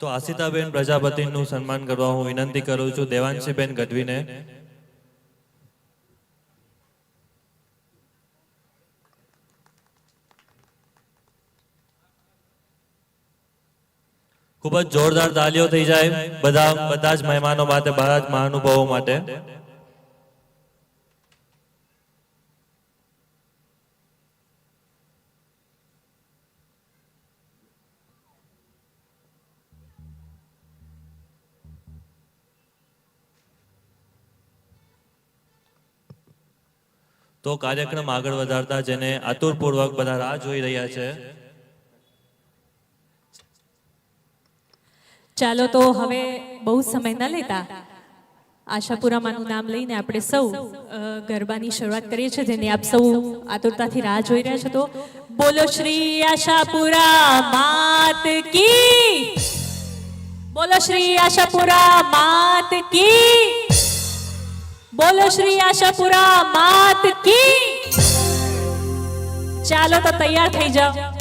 તો આશિતાબેન પ્રજાપતિનું સન્માન કરવા હું વિનંતી કરું છું. દેવાંશીબેન ગઢવીને. ખૂબ જ જોરદાર તાલીઓ થઈ જાય. બધા બધા જ મહેમાનો માટે બધા જ મહાનુભાવો માટે. તો કાર્યક્રમ આગળ વધારતા જેને આતુરપૂર્વક બધા રાહ જોઈ રહ્યા છે. ચાલો તો હવે બહુ સમય ન લેતા આશાપુરામાનું નામ લઈને આપણે સૌ ગરબાની શરૂઆત કરીએ છીએ, જેની આપ સૌ આતુરતાથી રાહ જોઈ રહ્યા છો. તો બોલો શ્રી આશાપુરા માત કી. બોલો શ્રી આશાપુરા માત કી. બોલો શ્રી આશાપુરા માત કી ચાલો તો તૈયાર થઈ જાઓ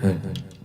Hey, hey.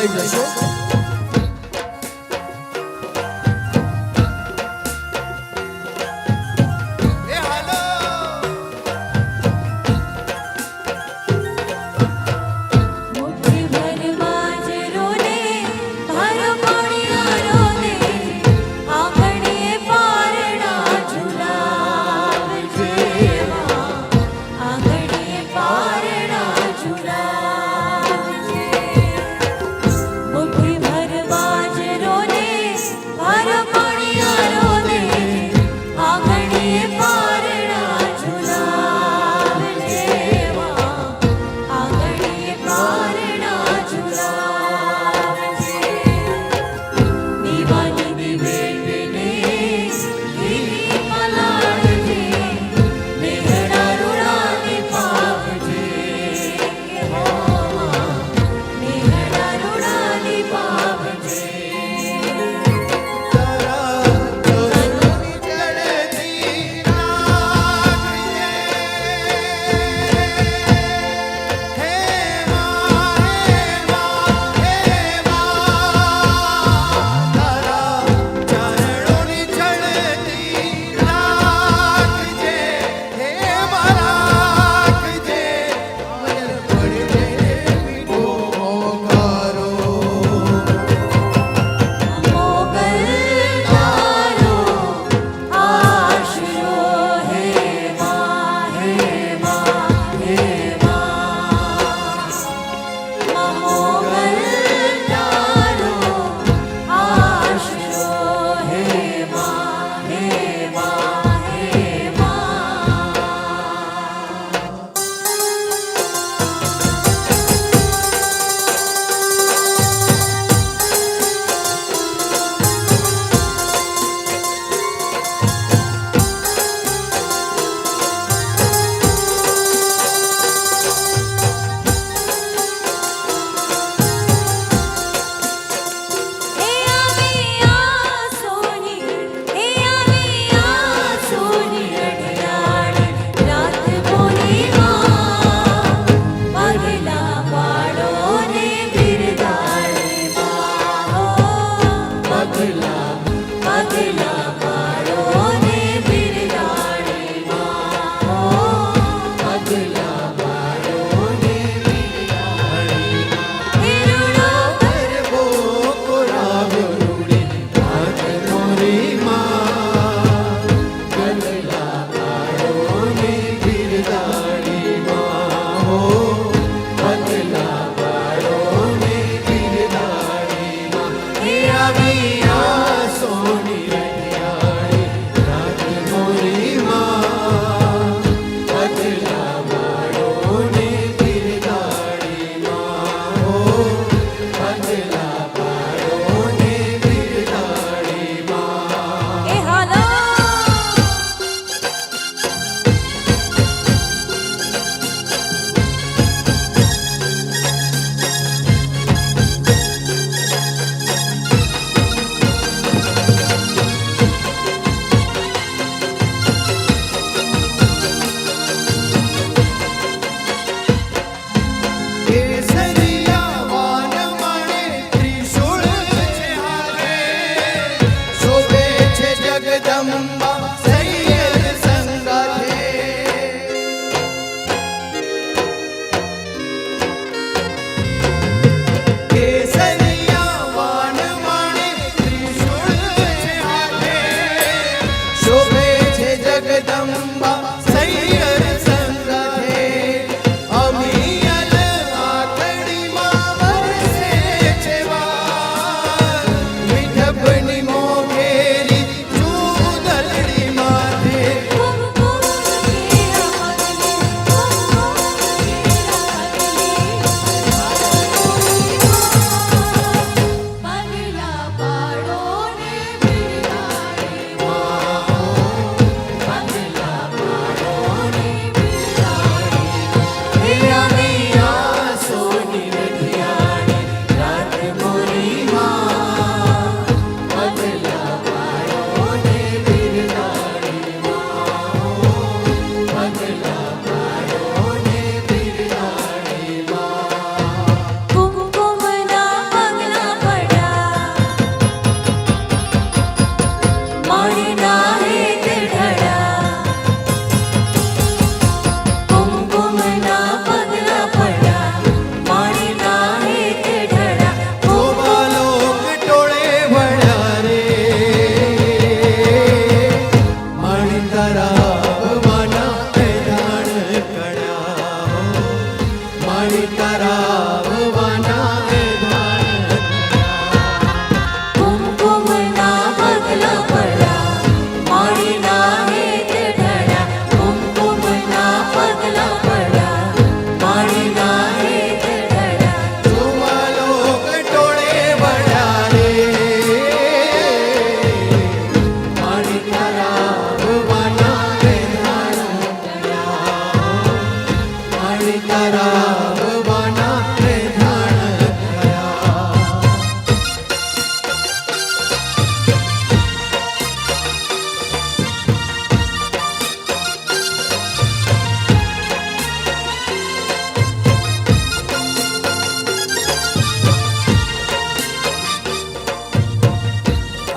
live là-dessus.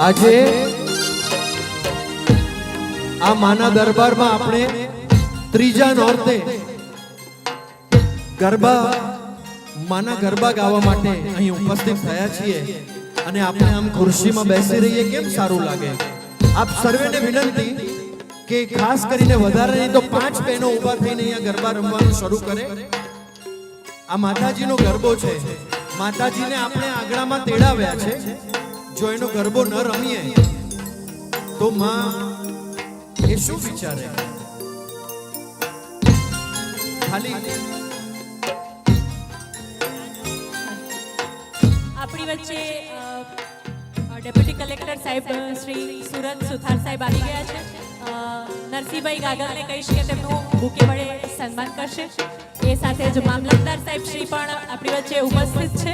આજે આ માના દરબારમાં આપણે ત્રીજા નોરતે ગરબા, માના ગરબા ગાવા માટે અહીં ઉપસ્થિત થયા છીએ અને આપણે આમ ખુરશીમાં બેસી રહીએ કેમ સારું લાગે? આપ સર્વેને વિનંતી કે ખાસ કરીને વધારે નહીં તો પાંચ બહેનો ઊભા થઈને અહીંયા ગરબા રમવાનું શરૂ કરે. આ માતાજીનો ગરબો છે. માતાજીને આપણે આંગણામાં તેડાવ્યા છે. જો એનો ગરબો ન રમીએ, તો માં એ શું વિચારે? ખાલી આપણી વચ્ચે ડેપ્યુટી કલેક્ટર સાહેબ, શ્રી સુરત સુથાર સાહેબ આવી ગયા છે. નરસિંહભાઈ ગાગલને કહીશ કે તેમનું બુકે વડે સન્માન કરશે. એ સાથે જ મામલતદાર સાહેબ શ્રી પણ આપણી વચ્ચે ઉપસ્થિત છે.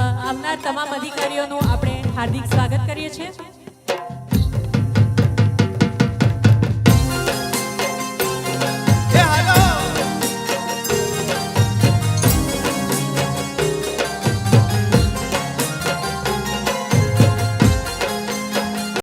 આવનાર તમામ અધિકારીઓનું આપણે હાર્દિક સ્વાગત કરીએ છીએ.